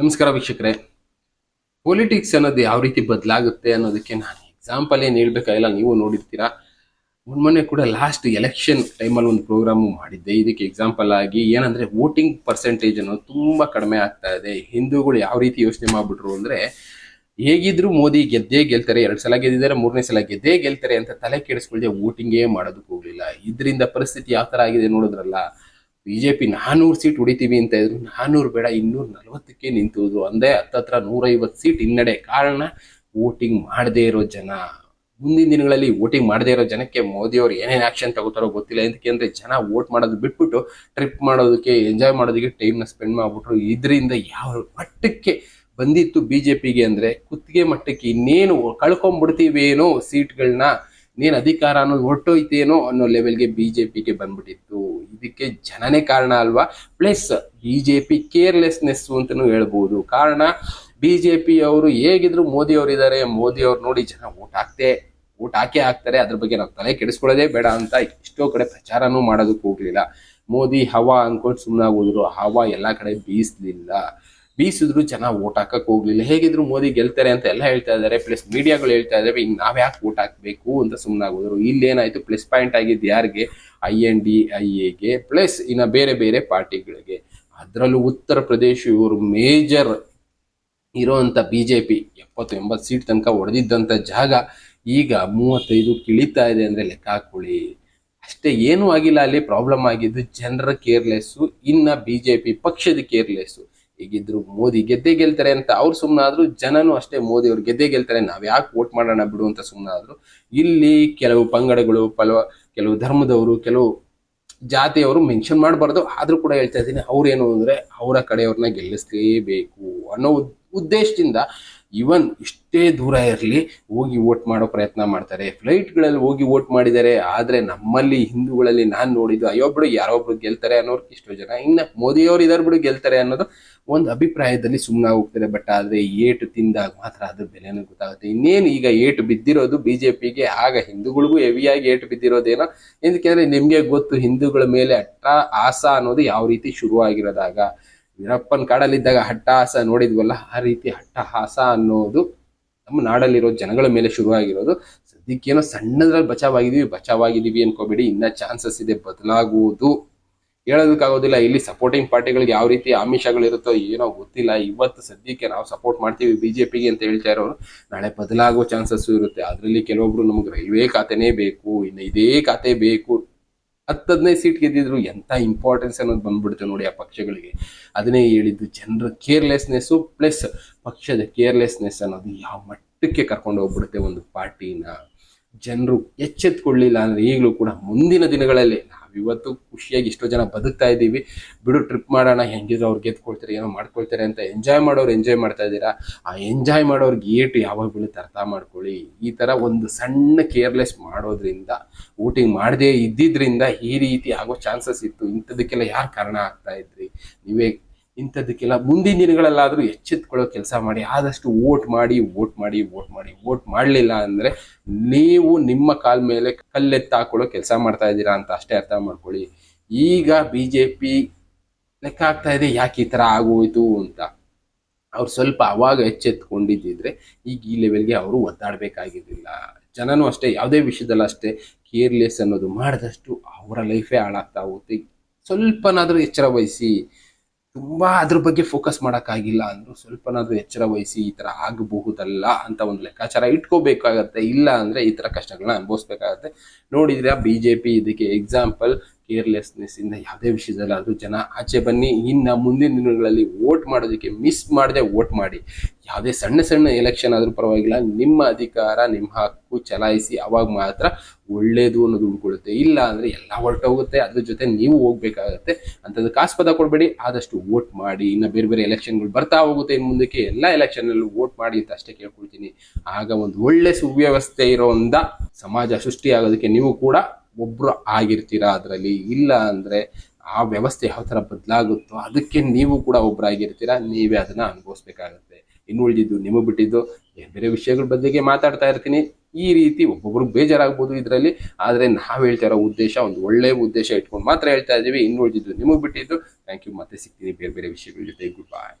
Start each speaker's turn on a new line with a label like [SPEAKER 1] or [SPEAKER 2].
[SPEAKER 1] ನಮಸ್ಕಾರ ವೀಕ್ಷಕರೇ. ಪೊಲಿಟಿಕ್ಸ್ ಅನ್ನೋದು ಯಾವ ರೀತಿ ಬದಲಾಗುತ್ತೆ ಅನ್ನೋದಕ್ಕೆ ನಾನು ಎಕ್ಸಾಂಪಲ್ ಏನು ಹೇಳ್ಬೇಕಾಗಿಲ್ಲ, ನೀವು ನೋಡಿರ್ತೀರಾ. ಮೊನ್ನೆ ಕೂಡ ಲಾಸ್ಟ್ ಎಲೆಕ್ಷನ್ ಟೈಮಲ್ಲಿ ಒಂದು ಪ್ರೋಗ್ರಾಮು ಮಾಡಿದ್ದೆ. ಇದಕ್ಕೆ ಎಕ್ಸಾಂಪಲ್ ಆಗಿ ಏನಂದರೆ ವೋಟಿಂಗ್ ಪರ್ಸೆಂಟೇಜ್ ಅನ್ನೋದು ತುಂಬ ಕಡಿಮೆ ಆಗ್ತಾ ಇದೆ. ಹಿಂದೂಗಳು ಯಾವ ರೀತಿ ಯೋಚನೆ ಮಾಡಿಬಿಟ್ರು ಅಂದರೆ, ಹೇಗಿದ್ರು ಮೋದಿ ಗೆದ್ದೇ ಗೆಲ್ತಾರೆ, ಎರಡು ಸಲ ಗೆದ್ದಿದ್ದಾರೆ, ಮೂರನೇ ಸಲ ಗೆದ್ದೇ ಗೆಲ್ತಾರೆ ಅಂತ ತಲೆ ಕೆಡಿಸ್ಕೊಳ್ಳದೆ ವೋಟಿಂಗೇ ಮಾಡೋದಕ್ಕೆ ಹೋಗಲಿಲ್ಲ. ಇದರಿಂದ ಪರಿಸ್ಥಿತಿ ಯಾವ ಥರ ಆಗಿದೆ ನೋಡಿದ್ರಲ್ಲ. ಬಿಜೆಪಿ ನಾನೂರು ಸೀಟ್ ಹೊಡಿತೀವಿ ಅಂತ ಇದ್ರು ನಾನೂರು ಬೇಡ, ಇನ್ನೂರ ನಲವತ್ತಕ್ಕೆ ನಿಂತಿದ್ರು. ಅಂದೇ ಹತ್ತತ್ರ ನೂರೈವತ್ತು ಸೀಟ್ ಹಿನ್ನಡೆ. ಕಾರಣ, ವೋಟಿಂಗ್ ಮಾಡದೇ ಇರೋ ಜನ. ಮುಂದಿನ ದಿನಗಳಲ್ಲಿ ವೋಟಿಂಗ್ ಮಾಡದೇ ಇರೋ ಜನಕ್ಕೆ ಮೋದಿ ಅವರು ಏನೇನು ಆಕ್ಷನ್ ತಗೋತಾರೋ ಗೊತ್ತಿಲ್ಲ. ಎಂದಕ್ಕೆ ಅಂದರೆ ಜನ ವೋಟ್ ಮಾಡೋದು ಬಿಟ್ಬಿಟ್ಟು ಟ್ರಿಪ್ ಮಾಡೋದಕ್ಕೆ ಎಂಜಾಯ್ ಮಾಡೋದಕ್ಕೆ ಟೈಮ್ನ ಸ್ಪೆಂಡ್ ಮಾಡ್ಬಿಟ್ರು. ಇದರಿಂದ ಯಾವ ಮಟ್ಟಕ್ಕೆ ಬಂದಿತ್ತು ಬಿಜೆಪಿಗೆ ಅಂದ್ರೆ ಕುತ್ತಿಗೆ ಮಟ್ಟಕ್ಕೆ ಇನ್ನೇನು ಕಳ್ಕೊಂಡ್ಬಿಡ್ತೀವೇನೋ ಸೀಟ್ಗಳನ್ನ ಇನ್ನೇನು ಅಧಿಕಾರ ಅನ್ನೋದು ಹೊರಟೋಯ್ತೇನೋ ಅನ್ನೋ ಲೆವೆಲ್ಗೆ ಬಿಜೆಪಿಗೆ ಬಂದ್ಬಿಟ್ಟಿತ್ತು. ಇದಕ್ಕೆ ಜನನೇ ಕಾರಣ ಅಲ್ವಾ? ಪ್ಲಸ್ ಬಿಜೆಪಿ ಕೇರ್ಲೆಸ್ನೆಸ್ ಅಂತಾನು ಹೇಳ್ಬೋದು. ಕಾರಣ ಬಿಜೆಪಿ ಅವರು ಹೇಗಿದ್ರು ಮೋದಿ ಅವರು ಇದ್ದಾರೆ ಮೋದಿ ಅವ್ರು ನೋಡಿ ಜನ ಓಟ್ ಹಾಕ್ತೇ ಓಟ್ ಹಾಕೇ ಹಾಕ್ತಾರೆ. ಅದ್ರ ಬಗ್ಗೆ ನಾವು ತಲೆ ಕೆಡಿಸ್ಕೊಳ್ಳೋದೇ ಬೇಡ ಅಂತ ಎಷ್ಟೋ ಕಡೆ ಪ್ರಚಾರನೂ ಮಾಡೋದಕ್ಕೆ ಹೋಗ್ಲಿಲ್ಲ. ಮೋದಿ ಹವಾ ಅನ್ಕೊಂಡು ಸುಮ್ಮನೆ ಹೋದ್ರು. ಹವಾ ಎಲ್ಲಾ ಕಡೆ ಬೀಸ್ಲಿಲ್ಲ. ಬೀಸಿದ್ರು ಜನ ಓಟ್ ಹಾಕಕ್ ಹೋಗ್ಲಿಲ್ಲ. ಹೇಗಿದ್ರು ಮೋದಿ ಗೆಲ್ತಾರೆ ಅಂತ ಎಲ್ಲ ಹೇಳ್ತಾ ಇದಾರೆ ಪ್ಲಸ್ ಮೀಡಿಯಾಗಳು ಹೇಳ್ತಾ ಇದಾವೆ ಇನ್ ನಾವ್ ಯಾಕೆ ಓಟ್ ಹಾಕ್ಬೇಕು ಅಂತ ಸುಮ್ಮನಾಗೋದ್ರು ಇಲ್ಲೇನಾಯ್ತು ಪ್ಲಸ್ ಪಾಯಿಂಟ್ ಆಗಿದ್ದು ಯಾರಿಗೆ? ಐ ಎನ್ ಡಿ ಐ ಎಗೆ ಪ್ಲಸ್ ಇನ್ನ ಬೇರೆ ಬೇರೆ ಪಾರ್ಟಿಗಳಿಗೆ. ಅದರಲ್ಲೂ ಉತ್ತರ ಪ್ರದೇಶ ಇವರು ಮೇಜರ್ ಇರೋವಂಥ ಬಿ ಜೆ ಪಿ ಎಪ್ಪತ್ತು ಎಂಬತ್ತು ಸೀಟ್ ತನಕ ಒಡೆದಿದ್ದಂತ ಜಾಗ. ಈಗ ಮೂವತ್ತೈದು ಕಿಳಿತಾ ಇದೆ ಅಂದ್ರೆ ಲೆಕ್ಕ ಹಾಕೊಳ್ಳಿ. ಅಷ್ಟೇ ಏನೂ ಆಗಿಲ್ಲ, ಅಲ್ಲಿ ಪ್ರಾಬ್ಲಮ್ ಆಗಿದ್ದು ಜನರ ಕೇರ್ಲೆಸ್ಸು ಇನ್ನ ಬಿ ಜೆ ಪಿ ಪಕ್ಷದ ಕೇರ್ಲೆಸ್ಸು ಹೀಗಿದ್ರು ಮೋದಿ ಗೆದ್ದೆ ಗೆಲ್ತಾರೆ ಅಂತ ಅವ್ರು ಸುಮ್ಮನಾದ್ರು ಜನನು ಅಷ್ಟೇ ಮೋದಿ ಅವ್ರು ಗೆದ್ದೆ ಗೆಲ್ತಾರೆ, ನಾವ್ ಯಾಕೆ ವೋಟ್ ಮಾಡೋಣ ಬಿಡು ಅಂತ ಸುಮ್ಮನಾದ್ರು ಇಲ್ಲಿ ಕೆಲವು ಪಂಗಡಗಳು ಪಲವ ಕೆಲವು ಧರ್ಮದವರು, ಕೆಲವು ಜಾತಿಯವರು ಮೆನ್ಷನ್ ಮಾಡಬಾರ್ದು. ಆದ್ರೂ ಕೂಡ ಹೇಳ್ತಾ ಇದ್ದೀನಿ, ಅವ್ರೇನು ಅಂದ್ರೆ ಅವರ ಕಡೆಯವ್ರನ್ನ ಗೆಲ್ಲಿಸ್ಲೇಬೇಕು ಅನ್ನೋ ಉದ್- ಉದ್ದೇಶದಿಂದ ಈವನ್ ಇಷ್ಟೇ ದೂರ ಇರಲಿ, ಹೋಗಿ ವೋಟ್ ಮಾಡೋ ಪ್ರಯತ್ನ ಮಾಡ್ತಾರೆ. ಫ್ಲೈಟ್ಗಳಲ್ಲಿ ಹೋಗಿ ವೋಟ್ ಮಾಡಿದ್ದಾರೆ. ಆದರೆ ನಮ್ಮಲ್ಲಿ ಹಿಂದೂಗಳಲ್ಲಿ ನಾನು ನೋಡಿದ್ದು, ಅಯ್ಯೋ ಬಿಡು ಯಾರೊಬ್ರು ಗೆಲ್ತಾರೆ ಅನ್ನೋರ್ಗೆ ಇಷ್ಟು ಜನ. ಇನ್ನು ಮೋದಿಯವರು ಇದಾರು ಬಿಡು ಗೆಲ್ತಾರೆ ಅನ್ನೋದು ಒಂದು ಅಭಿಪ್ರಾಯದಲ್ಲಿ ಸುಮ್ಮನೆ ಹೋಗ್ತಾರೆ. ಬಟ್ ಆದರೆ ಏಟು ತಿಂದಾಗ ಮಾತ್ರ ಅದ್ರ ಬೆಲೆನೂ ಗೊತ್ತಾಗುತ್ತೆ. ಇನ್ನೇನು ಈಗ ಏಟು ಬಿದ್ದಿರೋದು ಬಿ ಜೆ ಪಿಗೆ ಆಗ ಹಿಂದೂಗಳಿಗೂ ಹೆವಿಯಾಗಿ ಏಟು ಬಿದ್ದಿರೋದೇನೋ? ಏನಕ್ಕೆ ನಿಮಗೆ ಗೊತ್ತು, ಹಿಂದೂಗಳ ಮೇಲೆ ಅಟ್ಟ ಆಸ ಅನ್ನೋದು ಯಾವ ರೀತಿ ಶುರುವಾಗಿರೋದಾಗ ವೀರಪ್ಪನ್ ಕಾಡಲ್ಲಿದ್ದಾಗ ಹಟ್ಟಹಾಸ ನೋಡಿದ್ವಲ್ಲ, ಆ ರೀತಿ ಹಟ್ಟಹಾಸ ಅನ್ನೋದು ನಮ್ಮ ನಾಡಲ್ಲಿರೋ ಜನಗಳ ಮೇಲೆ ಶುರುವಾಗಿರೋದು. ಸದ್ಯಕ್ಕೇನೋ ಸಣ್ಣದ್ರಲ್ಲಿ ಬಚಾವಾಗಿದ್ದೀವಿ ಬಚಾವಾಗಿದ್ದೀವಿ ಅನ್ಕೋಬೇಡಿ, ಇನ್ನ ಚಾನ್ಸಸ್ ಇದೆ, ಬದಲಾಗುವುದು. ಹೇಳೋದಕ್ಕಾಗೋದಿಲ್ಲ, ಇಲ್ಲಿ ಸಪೋರ್ಟಿಂಗ್ ಪಾರ್ಟಿಗಳಿಗೆ ಯಾವ ರೀತಿ ಆಮಿಷಗಳಿರುತ್ತೋ ಏನೋ ಗೊತ್ತಿಲ್ಲ. ಇವತ್ತು ಸದ್ಯಕ್ಕೆ ನಾವು ಸಪೋರ್ಟ್ ಮಾಡ್ತೀವಿ ಬಿಜೆಪಿಗೆ ಅಂತ ಹೇಳ್ತಾ ಇರೋರು. ನಾಳೆ ಬದಲಾಗೋ ಚಾನ್ಸಸ್ ಇರುತ್ತೆ. ಅದರಲ್ಲಿ ಕೆಲವೊಬ್ರು ನಮಗೆ ರೈಲ್ವೆ ಖಾತೆನೇ ಬೇಕು, ಇನ್ನು ಇದೇ ಖಾತೆ ಬೇಕು. ಹತ್ತು ಹದಿನೈದು ಸೀಟ್ ಗೆದ್ದಿದ್ರು ಎಂತ ಇಂಪಾರ್ಟೆನ್ಸ್ ಅನ್ನೋದು ಬಂದ್ಬಿಡುತ್ತೆ ನೋಡಿ ಆ ಪಕ್ಷಗಳಿಗೆ. ಅದನ್ನೇ ಹೇಳಿದ್ದು ಜನರ ಕೇರ್ಲೆಸ್ನೆಸ್ಸು ಪ್ಲಸ್ ಪಕ್ಷದ ಕೇರ್ಲೆಸ್ನೆಸ್ ಅನ್ನೋದು ಯಾವ ಮಟ್ಟಕ್ಕೆ ಕರ್ಕೊಂಡು ಹೋಗ್ಬಿಡುತ್ತೆ ಒಂದು ಪಾರ್ಟಿನ. ಜನರು ಎಚ್ಚೆತ್ಕೊಳ್ಳಿಲ್ಲ ಅಂದ್ರೆ ಈಗಲೂ ಕೂಡ ಮುಂದಿನ ದಿನಗಳಲ್ಲಿ ನಾವಿವತ್ತು ಖುಷಿಯಾಗಿ ಎಷ್ಟೋ ಜನ ಬದುಕ್ತಾ ಇದ್ದೀವಿ. ಬಿಡು ಟ್ರಿಪ್ ಮಾಡೋಣ, ಹೆಂಗಿದ್ರು ಅವ್ರು ಗೆದ್ಕೊಳ್ತಾರೆ, ಏನೋ ಮಾಡ್ಕೊಳ್ತಾರೆ ಅಂತ ಎಂಜಾಯ್ ಮಾಡೋರು ಎಂಜಾಯ್ ಮಾಡ್ತಾ ಇದ್ದೀರಾ? ಆ ಎಂಜಾಯ್ ಮಾಡೋರ್ ಏಟು ಯಾವಾಗ ಬೀಳುತ್ತೆ ಅರ್ಥ ಮಾಡ್ಕೊಳ್ಳಿ. ಈ ತರ ಒಂದು ಸಣ್ಣ ಕೇರ್ಲೆಸ್ ಮಾಡೋದ್ರಿಂದ, ಊಟಿಂಗ್ ಮಾಡದೇ ಇದ್ದಿದ್ರಿಂದ ಈ ರೀತಿ ಆಗೋ ಚಾನ್ಸಸ್ ಇತ್ತು. ಇಂಥದಕ್ಕೆಲ್ಲ ಯಾರು ಕಾರಣ ಆಗ್ತಾ ಇದ್ರಿ? ನೀವೇ ಇಂಥದಕ್ಕೆಲ್ಲ ಮುಂದಿನ ದಿನಗಳಲ್ಲಾದರೂ ಎಚ್ಚೆತ್ಕೊಳ್ಳೋ ಕೆಲಸ ಮಾಡಿ, ಆದಷ್ಟು ವೋಟ್ ಮಾಡಿ ವೋಟ್ ಮಾಡಿ ವೋಟ್ ಮಾಡಿ, ವೋಟ್ ಮಾಡಲಿಲ್ಲ ಅಂದರೆ ನೀವು ನಿಮ್ಮ ಕಾಲ್ ಮೇಲೆ ಕಲ್ಲೆತ್ತ ಹಾಕೊಳ್ಳೋ ಕೆಲಸ ಮಾಡ್ತಾ ಇದ್ದೀರಾ ಅಂತ ಅಷ್ಟೇ ಅರ್ಥ ಮಾಡ್ಕೊಳ್ಳಿ. ಈಗ ಬಿ ಜೆ ಪಿ ಲೆಕ್ಕ ಆಗ್ತಾ ಇದೆ, ಯಾಕೆ ಈ ಥರ ಆಗೋಯ್ತು ಅಂತ. ಅವ್ರು ಸ್ವಲ್ಪ ಅವಾಗ ಎಚ್ಚೆತ್ಕೊಂಡಿದ್ದಿದ್ರೆ ಈಗ ಈ ಲೆವೆಲ್ಗೆ ಅವರು ಒದ್ದಾಡಬೇಕಾಗಿರಲಿಲ್ಲ ಜನನೂ ಅಷ್ಟೇ, ಯಾವುದೇ ವಿಷಯದಲ್ಲಿ ಅಷ್ಟೇ ಕೇರ್ಲೆಸ್ ಅನ್ನೋದು ಮಾಡಿದಷ್ಟು ಅವರ ಲೈಫೇ ಹಾಳಾಗ್ತಾ ಹೋಗುತ್ತೆ. ಸ್ವಲ್ಪನಾದರೂ ಎಚ್ಚರ ವಹಿಸಿ. ತುಂಬಾ ಅದ್ರ ಬಗ್ಗೆ ಫೋಕಸ್ ಮಾಡೋಕ್ಕಾಗಿಲ್ಲ ಅಂದರೂ ಸ್ವಲ್ಪನಾದರೂ ಎಚ್ಚರ ವಹಿಸಿ ಈ ತರ ಆಗಬಹುದಲ್ಲ ಅಂತ ಒಂದು ಲೆಕ್ಕಾಚಾರ ಇಟ್ಕೋಬೇಕಾಗತ್ತೆ. ಇಲ್ಲ ಅಂದ್ರೆ ಈ ತರ ಕಷ್ಟಗಳನ್ನ ಅನುಭವಿಸ್ಬೇಕಾಗತ್ತೆ. ನೋಡಿದ್ರೆ ಬಿಜೆಪಿ ಇದಕ್ಕೆ ಎಕ್ಸಾಂಪಲ್ ಕೇರ್ಲೆಸ್ನೆಸ್ ಇಂದ ಯಾವುದೇ ಅದು ಜನ ಆಚೆ ಬನ್ನಿ, ಇನ್ನು ಮುಂದಿನ ದಿನಗಳಲ್ಲಿ ವೋಟ್ ಮಾಡೋದಕ್ಕೆ ಮಿಸ್ ಮಾಡದೆ ವೋಟ್ ಮಾಡಿ. ಯಾವುದೇ ಸಣ್ಣ ಸಣ್ಣ ಎಲೆಕ್ಷನ್ ಆದರೂ ಪರವಾಗಿಲ್ಲ, ನಿಮ್ಮ ಅಧಿಕಾರ, ನಿಮ್ಮ ಹಕ್ಕು ಚಲಾಯಿಸಿ ಅವಾಗ ಮಾತ್ರ ಒಳ್ಳೇದು ಅನ್ನೋದು ಉಳ್ಕೊಳ್ಳುತ್ತೆ. ಇಲ್ಲ ಅಂದರೆ ಎಲ್ಲ ಹೊರಟೋಗುತ್ತೆ, ಅದ್ರ ಜೊತೆ ನೀವು ಹೋಗ್ಬೇಕಾಗತ್ತೆ. ಅಂಥದ್ದು ಕಾಸ್ಪದ ಕೊಡಬೇಡಿ, ಆದಷ್ಟು ವೋಟ್ ಮಾಡಿ. ಇನ್ನು ಬೇರೆ ಬೇರೆ ಎಲೆಕ್ಷನ್ಗಳು ಬರ್ತಾ ಹೋಗುತ್ತೆ ಇನ್ನು ಮುಂದಕ್ಕೆ, ಎಲ್ಲ ಎಲೆಕ್ಷನಲ್ಲೂ ವೋಟ್ ಮಾಡಿ ಅಂತ ಅಷ್ಟೇ ಕೇಳ್ಕೊಳ್ತೀನಿ. ಆಗ ಒಂದು ಒಳ್ಳೆ ಸುವ್ಯವಸ್ಥೆ ಇರೋಂಥ ಸಮಾಜ ಸೃಷ್ಟಿಯಾಗೋದಕ್ಕೆ ನೀವು ಕೂಡ ಒಬ್ರು ಆಗಿರ್ತೀರಾ ಅದರಲ್ಲಿ? ಇಲ್ಲ ಅಂದ್ರೆ ಆ ವ್ಯವಸ್ಥೆ ಯಾವ ಥರ ಬದಲಾಗುತ್ತೋ ಅದಕ್ಕೆ ನೀವು ಕೂಡ ಒಬ್ಬರಾಗಿರ್ತೀರಾ ನೀವೇ ಅದನ್ನ ಅನುಭವಿಸ್ಬೇಕಾಗತ್ತೆ. ಇನ್ನು ಉಳಿದಿದ್ದು ನಿಮಗೆ ಬಿಟ್ಟಿದ್ದು, ಬೇರೆ ವಿಷಯಗಳ ಬಗ್ಗೆ ಮಾತಾಡ್ತಾ ಇರ್ತೀನಿ. ಈ ರೀತಿ ಒಬ್ಬೊಬ್ರು ಬೇಜಾರಾಗ್ಬೋದು ಇದರಲ್ಲಿ. ಆದರೆ ನಾವು ಹೇಳ್ತಾ ಇರೋ ಉದ್ದೇಶ, ಒಂದು ಒಳ್ಳೆಯ ಉದ್ದೇಶ ಇಟ್ಕೊಂಡು ಮಾತ್ರ ಹೇಳ್ತಾ ಇದೀವಿ. ಇನ್ನು ಉಳಿದಿದ್ದು ನಿಮಗೆ ಬಿಟ್ಟಿದ್ದು. ಥ್ಯಾಂಕ್ ಯು ಮತ್ತೆ ಸಿಗ್ತೀನಿ ಬೇರೆ ಬೇರೆ ವಿಷಯಗಳ ಜೊತೆ ಗುಡ್ ಬಾಯ್